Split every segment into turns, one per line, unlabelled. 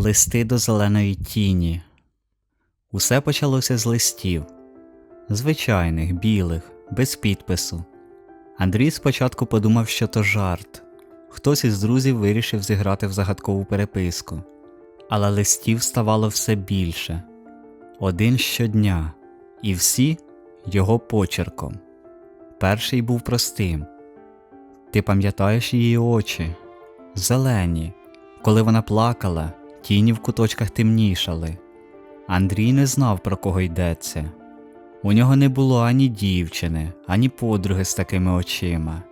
Листи до зеленої тіні. Усе почалося з листів, звичайних, білих, без підпису. Андрій спочатку подумав, що то жарт. Хтось із друзів вирішив зіграти в загадкову переписку. Але листів ставало все більше один щодня, і всі його почерком. Перший був простим. Ти пам'ятаєш її очі, зелені, коли вона плакала, тіні в куточках темнішали. Андрій не знав, про кого йдеться. У нього не було ані дівчини, ані подруги з такими очима.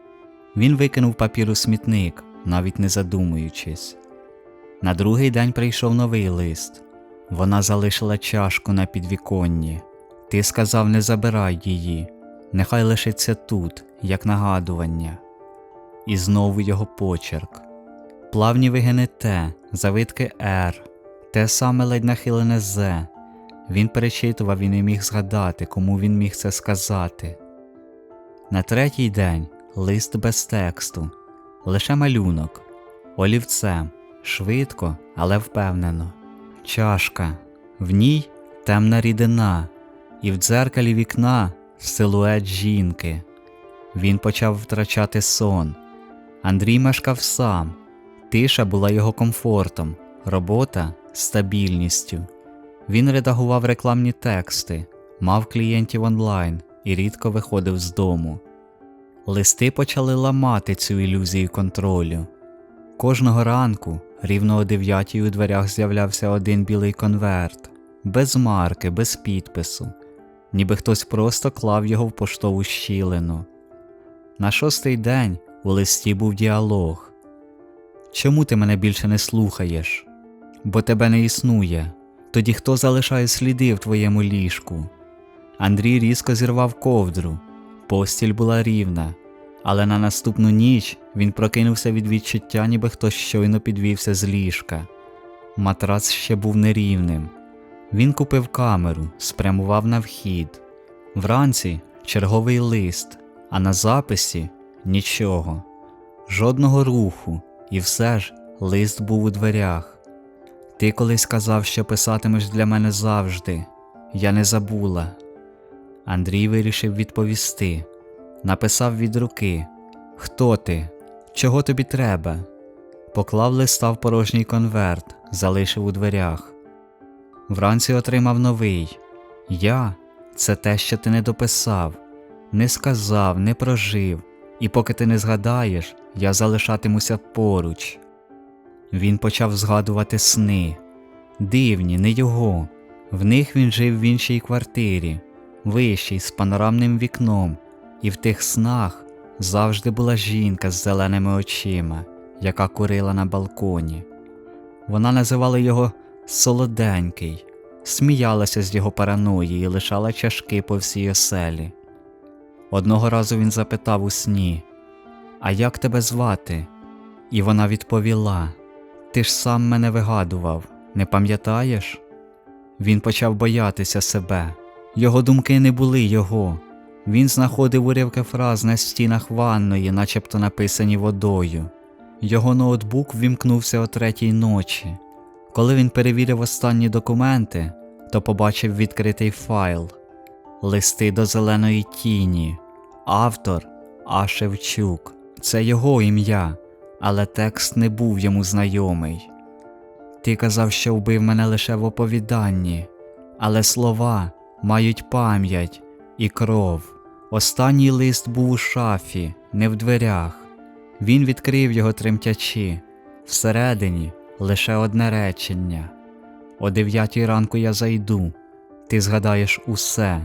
Він викинув папір у смітник, навіть не задумуючись. На другий день прийшов новий лист. Вона залишила чашку на підвіконні. Ти сказав, не забирай її, нехай лишиться тут, як нагадування. І знову його почерк. Плавні вигини Т, завитки Р, те саме ледь нахилене З. Він перечитував і не міг згадати, кому він міг це сказати. На третій день лист без тексту, лише малюнок, олівцем, швидко, але впевнено. Чашка, в ній темна рідина, і в дзеркалі вікна силует жінки. Він почав втрачати сон. Андрій мешкав сам. Тиша була його комфортом, робота стабільністю. Він редагував рекламні тексти, мав клієнтів онлайн і рідко виходив з дому. Листи почали ламати цю ілюзію контролю. Кожного ранку, рівно о дев'ятій у дверях з'являвся один білий конверт, без марки, без підпису, ніби хтось просто клав його в поштову щілину. На шостий день у листі був діалог. Чому ти мене більше не слухаєш? Бо тебе не існує. Тоді хто залишає сліди в твоєму ліжку? Андрій різко зірвав ковдру. Постіль була рівна, але на наступну ніч він прокинувся від відчуття, ніби хтось щойно підвівся з ліжка. Матрац ще був нерівним. Він купив камеру, спрямував на вхід. Вранці черговий лист, а на записі нічого, жодного руху, і все ж лист був у дверях. Ти колись казав, що писатимеш для мене завжди. Я не забула. Андрій вирішив відповісти. Написав від руки Хто ти? Чого тобі треба? Поклав листа в порожній конверт, залишив у дверях. Вранці отримав новий Я це те, що ти не дописав, не сказав, не прожив, і поки ти не згадаєш, я залишатимуся поруч. Він почав згадувати сни, дивні, не його. В них він жив в іншій квартирі, вищій, з панорамним вікном, і в тих снах завжди була жінка з зеленими очима, яка курила на балконі. Вона називала його Солоденький, сміялася з його параної і лишала чашки по всій оселі. Одного разу він запитав у сні А як тебе звати? І вона відповіла Ти ж сам мене вигадував, не пам'ятаєш? Він почав боятися себе. Його думки не були його. Він знаходив уривки фраз на стінах ванної, начебто написані водою. Його ноутбук ввімкнувся о третій ночі. Коли він перевірив останні документи, то побачив відкритий файл Листи до зеленої тіні, автор А. Шевчук. Це його ім'я, але текст не був йому знайомий. Ти казав, що вбив мене лише в оповіданні, але слова мають пам'ять і кров. Останній лист був у шафі, не в дверях. Він відкрив його тремтячи. Всередині лише одне речення. О дев'ятій ранку я зайду. Ти згадаєш усе.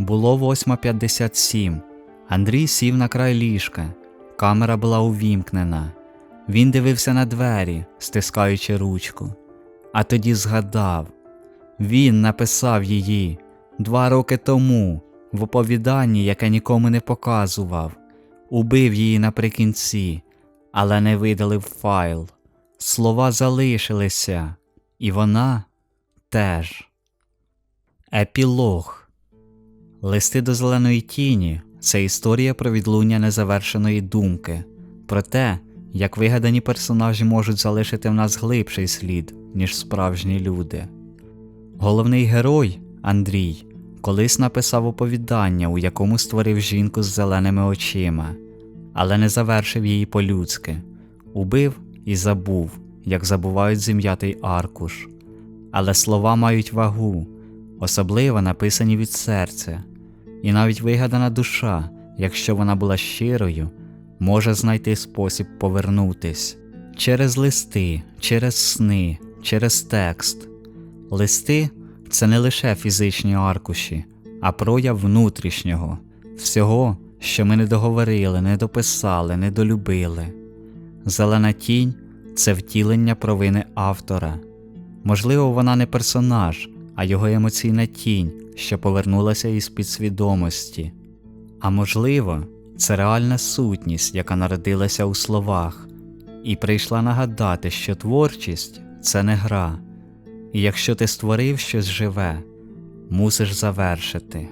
Було 8.57. Андрій сів на край ліжка. Камера була увімкнена. Він дивився на двері, стискаючи ручку. А тоді згадав він написав її два роки тому в оповіданні, яке нікому не показував, убив її наприкінці, але не видалив файл. Слова залишилися, і вона теж. Епілог Листи до зеленої тіні це історія про відлуння незавершеної думки, про те, як вигадані персонажі можуть залишити в нас глибший слід, ніж справжні люди. Головний герой Андрій колись написав оповідання, у якому створив жінку з зеленими очима, але не завершив її по-людськи, убив і забув, як забувають зім'ятий аркуш. Але слова мають вагу, особливо написані від серця, і навіть вигадана душа, якщо вона була щирою, може знайти спосіб повернутись через листи, через сни, через текст. Листи це не лише фізичні аркуші, а прояв внутрішнього, всього, що ми не договорили, не дописали, не долюбили. Зелена тінь це втілення провини автора. Можливо, вона не персонаж, а його емоційна тінь, що повернулася із підсвідомості. А можливо, це реальна сутність, яка народилася у словах, і прийшла нагадати, що творчість це не гра, і якщо ти створив щось живе, мусиш завершити.